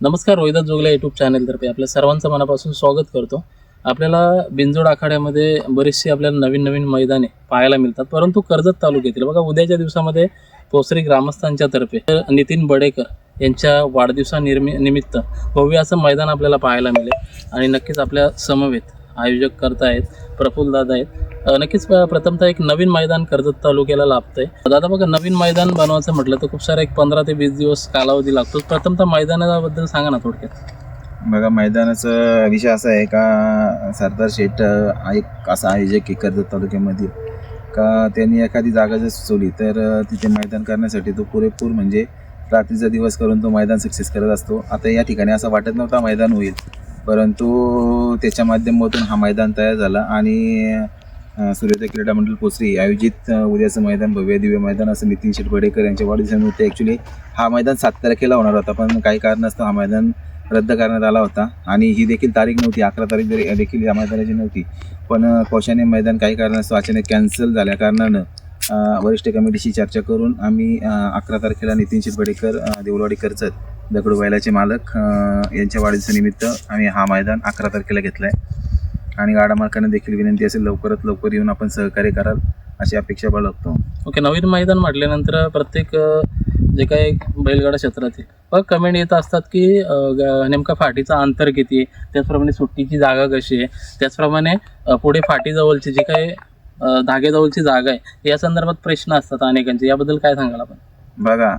नमस्कार रोहिदास जोगला यूट्यूब चॅनेलतर्फे आपल्या सर्वांचं मनापासून स्वागत करतो. आपल्याला बिंजोड आखाड्यामध्ये बरीचशी आपल्याला नवीन नवीन मैदाने पाहायला मिळतात परंतु कर्जत तालुक्यातील बघा उद्याच्या दिवसामध्ये पोसरी ग्रामस्थांच्या तर्फे नितीन बडेकर यांच्या वाढदिवसा निर्मि निमित्त भव्य असं मैदान आपल्याला पाहायला मिळेल आणि नक्कीच आपल्या समवेत आयोजक करतायत प्रफुल्ल दादा आहेत. नक्कीच प्रथमतः एक नवीन मैदान कर्जत तालुक्याला लाभतंय. दादा बघा नवीन मैदान बनवायचं म्हटलं तर खूप सारा एक पंधरा ते वीस दिवस कालावधी लागतो. प्रथमतः मैदानाबद्दल सांगा ना थोडक्यात. बघा मैदानाचा विषय असा आहे का सरदार शेठ एक असा आयोजक आहे कर्जत तालुक्यामध्ये का त्यांनी एखादी जागा जर सुचवली तर तिथे मैदान करण्यासाठी तो पुरेपूर म्हणजे रात्रीचा दिवस करून तो मैदान सक्सेस करत असतो. आता या ठिकाणी असं वाटत नव्हता मैदान होईल. परंतु त्याच्या माध्यमातून हा मैदान तयार झाला आणि सूर्योदय क्रीडा मंडळ पोसरी आयोजित उद्याचं मैदान भव्य दिव्य मैदान असं नितीन शेठ यांच्या वाढदिवसानिमित्त ॲक्च्युली हा मैदान सात तारखेला होणार होता पण काही कारणास्तव हा मैदान रद्द करण्यात आला होता आणि ही देखील तारीख नव्हती अकरा तारीख जरी देखील या मैदानाची नव्हती. पण कौशाने कोशाने मैदान काही कारणास्तव अचानक कॅन्सल झाल्या कारणानं वरिष्ठ कमिटीशी चर्चा करून आम्ही अकरा तारखेला नितीन शिरपडेकर अ, देऊळवाडी कर्जत दगडू बैलाचे मालक यांच्या यांच्या निमित्त आम्ही हा मैदान अकरा तारखेला घेतला आहे आणि गाडा मालकांना देखील विनंती असेल लवकरात लवकर येऊन आपण सहकार्य कराल अशी अपेक्षा बाळगतो. ओके नवीन मैदान म्हटल्यानंतर प्रत्येक जे काही बैलगाडा क्षेत्रातील बघ कमेंट येत असतात की ग- नेमका फाटीचा अंतर किती आहे? त्याचप्रमाणे सुट्टीची जागा कशी आहे? त्याचप्रमाणे पुढे फाटीजवळची जी काही धागेजवळची जागा आहे या संदर्भात प्रश्न असतात अनेकांचे. याबद्दल काय सांगाल आपण? बघा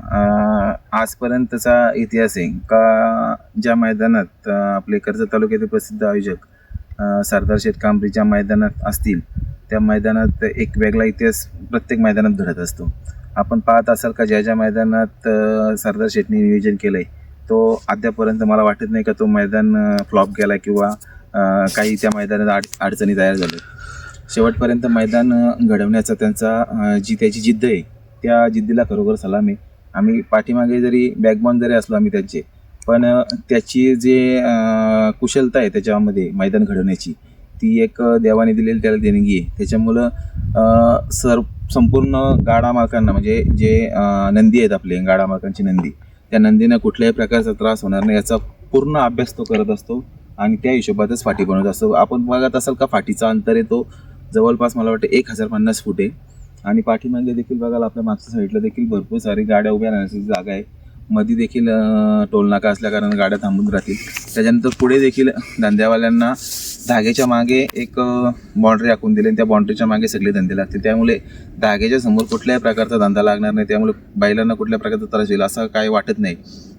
आजपर्यंतचा इतिहास आहे का ज्या मैदानात आपले कर्जत तालुक्यातील प्रसिद्ध आयोजक सरदार शेठ कांबरी ज्या मैदानात असतील त्या मैदानात एक वेगळा इतिहास प्रत्येक मैदानात घडत असतो. आपण पाहत असाल का ज्या ज्या मैदानात सरदार शेठने नियोजन केलं आहे तो अद्यापर्यंत मला वाटत नाही का तो मैदान फ्लॉप गेला किंवा काही त्या मैदानात आड अडचणी तयार झाल्या. शेवटपर्यंत मैदान घडवण्याचा त्यांचा जी त्याची जिद्द आहे त्या जिद्दीला खरोखर सलाम आहे. आम्ही पाठीमागे जरी बॅकबॉन जरी असलो आम्ही त्यांचे पण त्याची जे कुशलता आहे त्याच्यामध्ये मैदान घडवण्याची ती एक देवाने दिलेली त्याला देणगी आहे. त्याच्यामुळं सर संपूर्ण गाडा मालकांना म्हणजे जे नंदी आहेत आपले गाडा मालकांची नंदी त्या नंदीनं कुठल्याही प्रकारचा त्रास होणार नाही याचा पूर्ण अभ्यास तो करत असतो आणि त्या हिशोबातच फाटी बनवत असतो. आपण बघत असाल का फाटीचा अंतर आहे तो जवळपास मला वाटतं एक हजार पन्नास फूट आहे. आणि पाठीमागे देखील बघाल आपल्या मागच्या साईडला देखील भरपूर सारी गाड्या उभ्या राहण्याची जागा आहे. मध्ये देखील टोलनाका असल्याकारण गाड्या थांबून राहतील. त्याच्यानंतर पुढे देखील धंद्यावाल्यांना धाग्याच्या मागे एक बाउंड्री आखून दिली आणि त्या बाउंड्रीच्या मागे सगळे धंदे लागतील. त्यामुळे धाग्याच्या समोर कुठल्याही प्रकारचा धंदा लागणार नाही. त्यामुळे बैलांना कुठल्या प्रकारचा त्रास येईल असं काही वाटत नाही.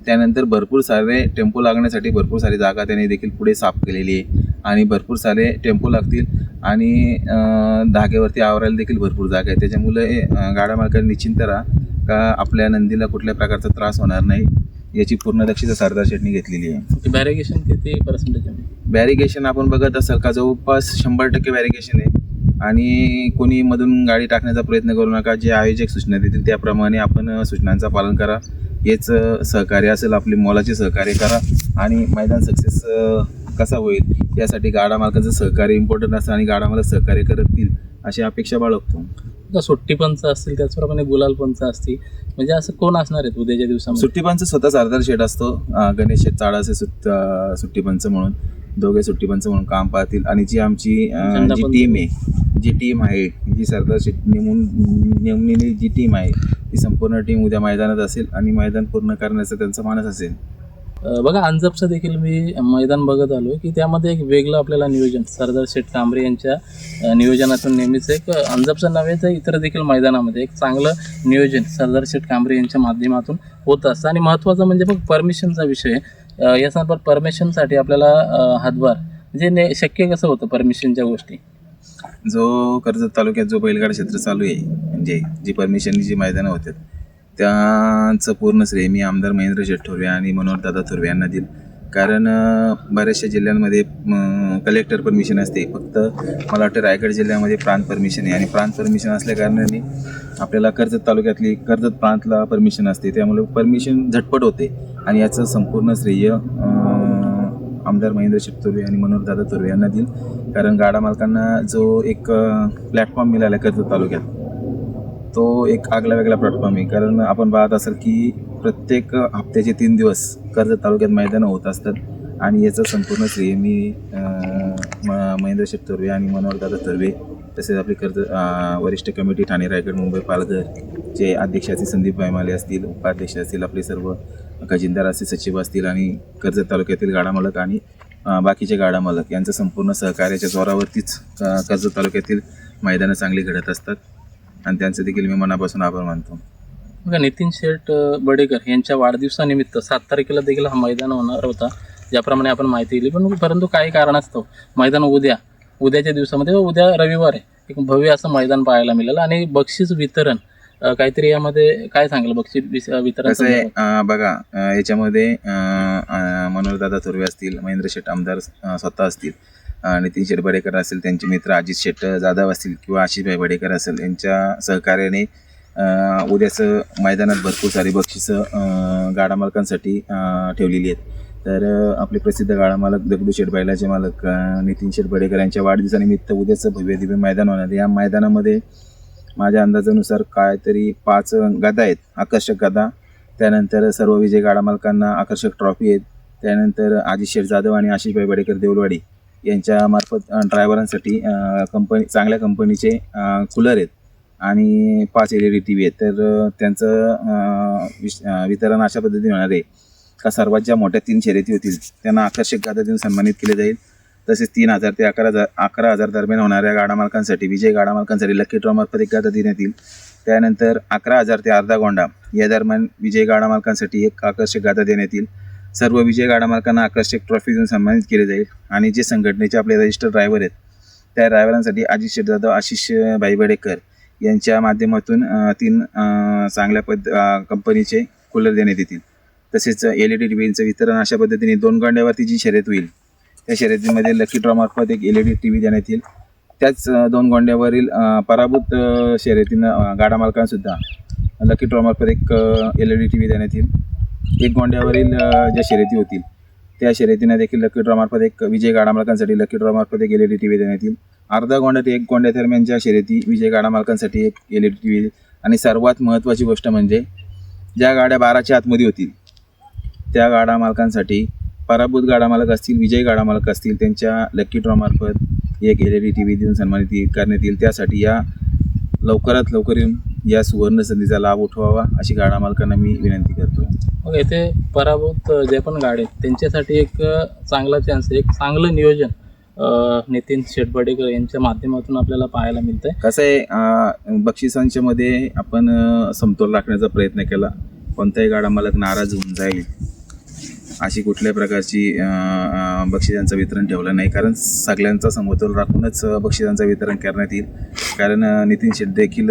त्यानंतर भरपूर सारे टेम्पो लागण्यासाठी भरपूर सारी जागा त्याने देखील पुढे साफ केलेली आहे. आणि भरपूर सारे टेम्पो लागतील. आणि अं, धाग्यावरती आवरायला देखील भरपूर जागा आहे. त्याच्यामुळे अं, गाडा मालकांनी निश्चिंत राहा का आपल्या नंदीला कुठल्या प्रकारचा त्रास होणार नाही याची पूर्ण दक्षता सरदार शेटनी घेतलेली आहे. बॅरिगेशन किती पर्सेंटेज आहे? बॅरिगेशन आपण बघत असाल का जवळपास शंभर टक्के बॅरिगेशन आहे. आणि कोणी मधून गाडी टाकण्याचा प्रयत्न करू नका जे आयोजक सूचना देतील त्याप्रमाणे आपण सूचनांचं पालन करा. हेच सहकार्य असेल आपले मोलाचे सहकार्य करा. आणि मैदान सक्सेस कसा होईल? यासाठी गाडा मालकाचं सहकार्य इम्पॉर्टंट असतं आणि गाडा मालक सहकार्य करतील अशी अपेक्षा बाळगतो. सुट्टी पंच असतील त्याचप्रमाणे गुलाल पंच असतील म्हणजे असं कोण असणार आहेत उद्याच्या दिवसामध्ये? सुट्टीपंच स्वतः सरदार शेठ असतो. गणेश शेठ चाळाचे सुट अं, सुट्टीपंच म्हणून. दोघे सुट्टीपंच म्हणून काम पाहतील. आणि जी आमची जी पंच. टीम आहे जी टीम आहे जी सरदार शेठ नेमून नेमलेली जी टीम आहे ती संपूर्ण टीम उद्या मैदानात असेल आणि मैदान पूर्ण करण्याचा त्यांचा मानस असेल. बघा अंजपचं देखील मी मैदान बघत आलो की त्यामध्ये एक वेगळं आपल्याला नियोजन सरदार शेठ कांबरे यांच्या नियोजनातून नेहमीच एक अंजपचं नव्हे तर इतर देखील मैदानामध्ये एक चांगलं नियोजन सरदार शेठ कांबरे यांच्या माध्यमातून होत असतं. आणि महत्त्वाचं म्हणजे मग परमिशनचा विषय. या संदर्भात परमिशनसाठी आपल्याला हातभार म्हणजे ने शक्य कसं होतं परमिशनच्या गोष्टी? जो कर्जत तालुक्यात जो बैलगाड क्षेत्र चालू आहे म्हणजे जी परमिशनची जी मैदानं होतात त्यांचं पूर्ण श्रेय मी आमदार महेंद्र शेठ थोरवे आणि मनोहरदादा थोरवे यांना देईल. कारण बऱ्याचशा जिल्ह्यांमध्ये कलेक्टर परमिशन असते. फक्त मला वाटतं रायगड जिल्ह्यामध्ये प्रांत परमिशन आहे. आणि प्रांत परमिशन असल्या कारणाने आपल्याला कर्जत तालुक्यातली कर्जत प्रांतला परमिशन असते. त्यामुळे परमिशन झटपट होते. आणि याचं संपूर्ण श्रेय आमदार महेंद्र शेठ थोरवे आणि मनोहरदादा तुर्वे यांना देईल. कारण गाडा मालकांना जो एक प्लॅटफॉर्म मिळाला कर्जत तालुक्यात तो एक आगला वेगळा प्लॅटफॉर्म आहे. कारण आपण पाहत असाल की प्रत्येक हप्त्याचे तीन दिवस कर्जत तालुक्यात मैदानं होत असतात आणि याचं संपूर्ण श्रेय मी म- महेंद्र शेठ तर्वे आणि मनोहरदादा तर्वे तसेच आपले कर्ज वरिष्ठ कमिटी ठाणे रायगड मुंबई पालघर जे अध्यक्ष असतील संदीप भाईमाले असतील उपाध्यक्ष असतील आपले सर्व खजिनदार असतील सचिव असतील आणि कर्जत तालुक्यातील गाडा मालक आणि बाकीचे गाडा मालक यांचं संपूर्ण सहकार्याच्या जोरावरतीच कर्ज कर्जत तालुक्यातील मैदानं चांगली घडत असतात. आणि त्यांचं देखील मी मनापासून आभार मानतो. बघा नितीन शेठ बडेकर यांच्या वाढदिवसानिमित्त सात तारखेला देखील हा मैदान होणार होता ज्याप्रमाणे आपण माहिती दिली. पण परंतु काही कारणास्तव मैदान उद्या उद्याच्या दिवसामध्ये उद्या रविवार आहे. एक भव्य असं मैदान पाहायला मिळेल आणि बक्षीस वितरण काहीतरी यामध्ये काय सांगेल बक्षीस वितरण बघा याच्यामध्ये मनोहरदादा थोरवे असतील महेंद्र शेठ आमदार स्वतः असतील. नितीन शेठ बडेकर असेल त्यांचे मित्र अजित शेट जाधव असतील किंवा आशिषभाई बडेकर असेल यांच्या सहकार्याने उद्याचं मैदानात भरपूर सारी बक्षिसं गाडा मालकांसाठी ठेवलेली आहेत. तर आपले प्रसिद्ध गाडा मालक दगडू शेठ बैलाचे मालक नितीन शेठ बडेकर यांच्या वाढदिवसानिमित्त उद्याचं भव्य दिव्य मैदान होणार या मैदानामध्ये माझ्या अंदाजानुसार काहीतरी पाच गदा आहेत आकर्षक गदा. त्यानंतर सर्व विजय गाडा मालकांना आकर्षक ट्रॉफी आहेत. त्यानंतर आजी शेठ जाधव आणि आशिषभाई बडेकर देवलवाडी यांच्यामार्फत ड्रायव्हरांसाठी कंपनी चांगल्या कंपनीचे कूलर आहेत आणि पाच L E D T V आहेत. तर त्यांचं विश- वितरण अशा पद्धतीने होणार आहे का सर्वात ज्या मोठ्या तीन शर्यती होतील त्यांना आकर्षक गादा देऊन सन्मानित केले जाईल. तसेच तीन हजार ते अकरा हजार अकरा हजार दरम्यान होणाऱ्या गाडा मालकांसाठी विजय गाडा मालकांसाठी लकी ड्रॉमार्फत एक गादा देण्यात येईल. त्यानंतर अकरा हजार ते अर्धा गोंडा या दरम्यान विजय गाडा मालकांसाठी एक आकर्षक गादा देण्यात येईल. सर्व विजय गाडा मालकांना आकर्षक ट्रॉफी देऊन सन्मानित केले जाईल. आणि जे संघटनेचे आपले रजिस्टर ड्रायव्हर आहेत त्या ड्रायव्हरांसाठी अजित शेठ जाधव आशिष भाई बडेकर यांच्या माध्यमातून तीन चांगल्या पद कंपनीचे कूलर देण्यात येतील. तसेच एल ई डी टीव्हीचं वितरण अशा पद्धतीने दोन गोंड्यावरती जी शर्यत होईल त्या शर्यतीमध्ये लकी ड्रॉ मार्फत एक L E D T V देण्यात येईल. त्याच दोन गोंड्यावरील पराभूत शर्यतीनं गाडा मालकांसुद्धा लकी ड्रॉ मार्फत एक L E D T V देण्यात येईल. एक गोंड्यावरील ज्या शर्यती होतील त्या शर्यतीने देखील लकी ड्रॉमार्फत एक विजय गाडा मालकांसाठी लकी ड्रॉमार्फत एक L E D T V देण्यात येईल. अर्धा गोंड्यात एक गोंड्या दरम्यानच्या शर्यती विजय गाडा मालकांसाठी एक L E D T V आणि सर्वात महत्त्वाची गोष्ट म्हणजे ज्या गाड्या बाराच्या आतमध्ये होतील त्या गाडा मालकांसाठी पराभूत गाडा मालक असतील विजय गाडा मालक असतील त्यांच्या लकी ड्रॉमार्फत एक L E D T V देऊन सन्मानित करण्यात येईल. त्यासाठी या लवकरात लवकर येऊन या सुवर्ण संधीचा लाभ उठवावा अशी गाडा मालकांना मी विनंती करतो. मग येथे पराभूत जे पण गाडे आहेत, त्यांच्यासाठी एक चांगला चान्स एक चांगलं नियोजन नितीन शेठ बडेकर यांच्या माध्यमातून आपल्याला पाहायला मिळतंय. कसं आहे बक्षिसांच्या मध्ये आपण समतोल राखण्याचा प्रयत्न केला. कोणताही गाडा मालक नाराज होऊन जाईल अशी कुठल्याही प्रकारची बक्षिसांचं वितरण ठेवलं नाही. कारण सगळ्यांचा समतोल राखूनच बक्षिसांचं वितरण करण्यात येईल. कारण नितीन शेट देखील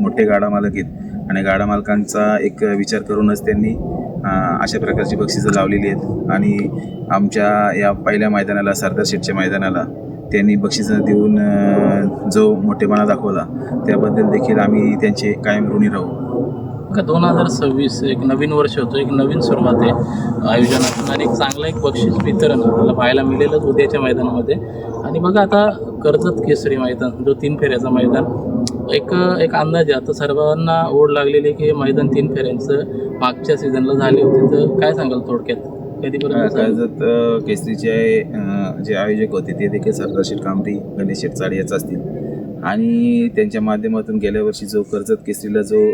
मोठे गाडा मालक आहेत. आणि गाडा मालकांचा एक विचार करूनच त्यांनी अशा प्रकारची बक्षिसं लावलेली आहेत. आणि आमच्या या पहिल्या मैदानाला सरदार शेठच्या मैदानाला त्यांनी बक्षिसं देऊन जो मोठेपणा दाखवला त्याबद्दल देखील आम्ही त्यांचे कायम ऋणी राहू. का दोन हजार सव्वीस एक नवीन वर्ष होतं एक नवीन सुरुवात आहे आयोजनातून. आणि एक चांगलं एक बक्षीस वितरण आपल्याला पाहायला मिळेलच उद्याच्या मैदानामध्ये. आणि बघा आता कर्जत केसरी मैदान जो तीन फेऱ्याचा मैदान एक एक अंदाज आहे. आता सर्वांना ओढ लागलेली की हे मैदान तीन फेऱ्यांचं मागच्या सीझनला झाले होते. तर काय सांगाल थोडक्यात? कधीपर्यंत? कर्जत केसरीचे जे आयोजक होते ते देखील सरदार शेठ कामठी गणेश शेठ चाळे याच असतील. आणि त्यांच्या माध्यमातून गेल्या वर्षी जो कर्जत केसरीला जो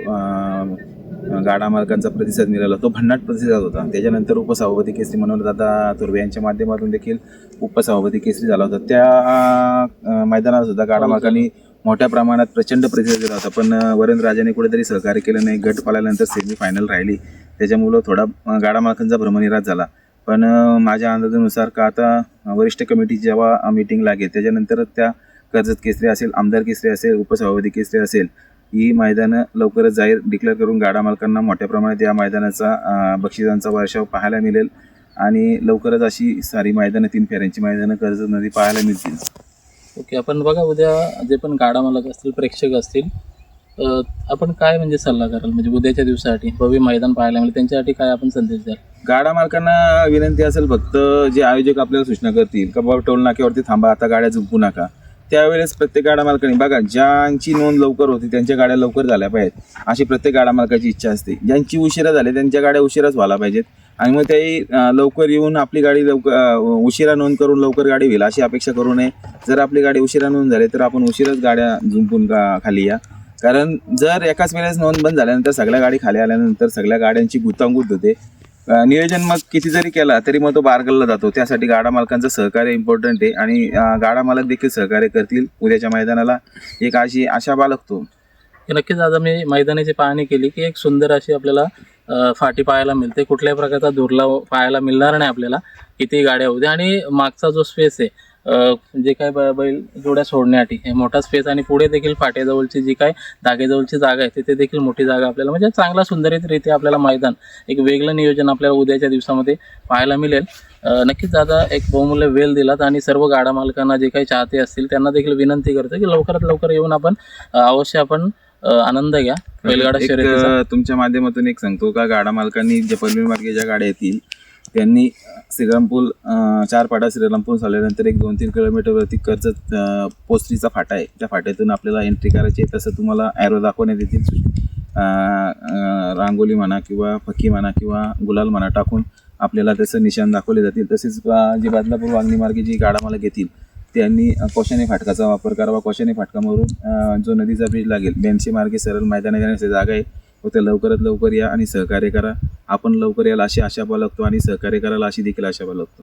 गाडा मालकांचा प्रतिसाद मिळाला तो भन्नाट प्रतिसाद होता. त्याच्यानंतर उपसभापती केसरी मनोहरदादा तुर्वे यांच्या माध्यमातून देखील उपसभापती केसरी झाला होता. त्या मैदानात सुद्धा गाडा मालकांनी मोठ्या प्रमाणात प्रचंड प्रतिसाद दिला होता. पण वरेंद्र राजाने कुठेतरी सहकार्य केलं नाही. गट पाल्यानंतर सेमी फायनल राहिली. त्याच्यामुळं थोडा गाडा मालकांचा भ्रमनिराश झाला. पण माझ्या अंदाजानुसार का आता वरिष्ठ कमिटी जेव्हा मीटिंग लागेल त्याच्यानंतर त्या कर्जत केसरी असेल आमदार केसरी असेल उपसभापती केसरी असेल ही मैदानं लवकरच जाहीर डिक्लेअर करून गाडा मालकांना मोठ्या प्रमाणात या मैदानाचा बक्षिसांचा वर्षाव पाहायला मिळेल. आणि लवकरच अशी सारी मैदानं तीन फेऱ्यांची मैदानं कर्जत नदी पाहायला मिळतील. ओके आपण बघा उद्या जे पण गाडा मालक असतील प्रेक्षक असतील आपण काय म्हणजे सल्ला कराल? म्हणजे उद्याच्या दिवसासाठी भव्य मैदान पाहायला मिळेल त्यांच्यासाठी काय आपण संदेश द्याल? गाडा मालकांना विनंती असेल फक्त जे आयोजक आपल्याला सूचना करतील का बाबा टोल नाक्यावरती थांबा आता गाड्या झुंपू नका. त्यावेळेस प्रत्येक गाडा मालकाने बघा ज्यांची नोंद लवकर होती त्यांच्या गाड्या लवकर झाल्या पाहिजेत. अशी प्रत्येक गाडा मालकाची इच्छा असते. ज्यांची उशिरा झाली त्यांच्या गाड्या उशिराच व्हायला पाहिजेत. आणि मग त्याही लवकर येऊन आपली गाडी लवकर उशिरा नोंद करून लवकर गाडी होईल अशी अपेक्षा करू नये. जर आपली गाडी उशिरा नोंद झाली तर आपण उशिराच गाड्या झुंपून का खाली या. कारण जर एकाच वेळेस नोंद बंद झाल्यानंतर सगळ्या गाडी खाली आल्यानंतर सगळ्या गाड्यांची गुतांगुत होते. नियोजन मग किती जरी केला तरी मग तो बारगलला जातो. त्यासाठी गाडा मालकांचं सहकार्य इम्पॉर्टंट आहे. आणि गाडा मालक देखील सहकार्य करतील उद्याच्या मैदानाला. एक अशी आशा बाळगतो की नक्कीच आज आम्ही मैदानाची पाहणी केली की एक सुंदर अशी आपल्याला फाटी पाहायला मिळते. कुठल्याही प्रकारचा दुर्लाव पाहायला मिळणार नाही आपल्याला. किती गाड्या होत्या आणि मागचा जो स्पेस आहे जे काय बैल जोड्या सोडण्यासाठी हे मोठा स्पेस आणि पुढे देखील फाट्याजवळची जी काय धागेजवळची जागा आहे तिथे देखील मोठी जागा आपल्याला म्हणजे चांगला सुंदरीतरित्या आपल्याला मैदान एक वेगळं नियोजन आपल्याला उद्याच्या दिवसामध्ये पाहायला मिळेल. नक्कीच दादा एक बहुमूल्य वेळ दिलात आणि सर्व गाडा मालकांना जे काही चाहते असतील त्यांना देखील विनंती करतो की लवकरात लवकर येऊन आपण अवश्य आपण आनंद घ्या बैलगाडा अं, तुमच्या माध्यमातून एक सांगतो का? गाडा मालकांनी जे पनवेल मार्गे ज्या गाड्या येतील त्यांनी श्रीरामपूर चार पाटा श्रीरामपूर झाल्यानंतर एक दोन तीन किलोमीटरवरती कर्जत पोस्टीचा फाटा आहे. त्या फाट्यातून आपल्याला एंट्री करायची आहे. तसं तुम्हाला ॲरो दाखवण्यात येतील. रांगोली म्हणा किंवा फकी म्हणा किंवा गुलाल म्हणा टाकून आपल्याला त्याचं निशाण दाखवले जातील. तसेच जी बदलापूर वागणी मार्गे जी गाडा मला घेतील त्यांनी कोशाने फाटकाचा वापर करावा. कोशाने फाटकामधून जो नदीचा ब्रिज लागेल बेनशी मार्गे सरळ मैदानात जाण्याची जागा आहे. व त्या लवकरात लवकर या आणि सहकार्य करा. आपण लवकर याला अशी आशा बाळगतो आणि सहकार्य करायला अशी देखील आशा बाळगतो.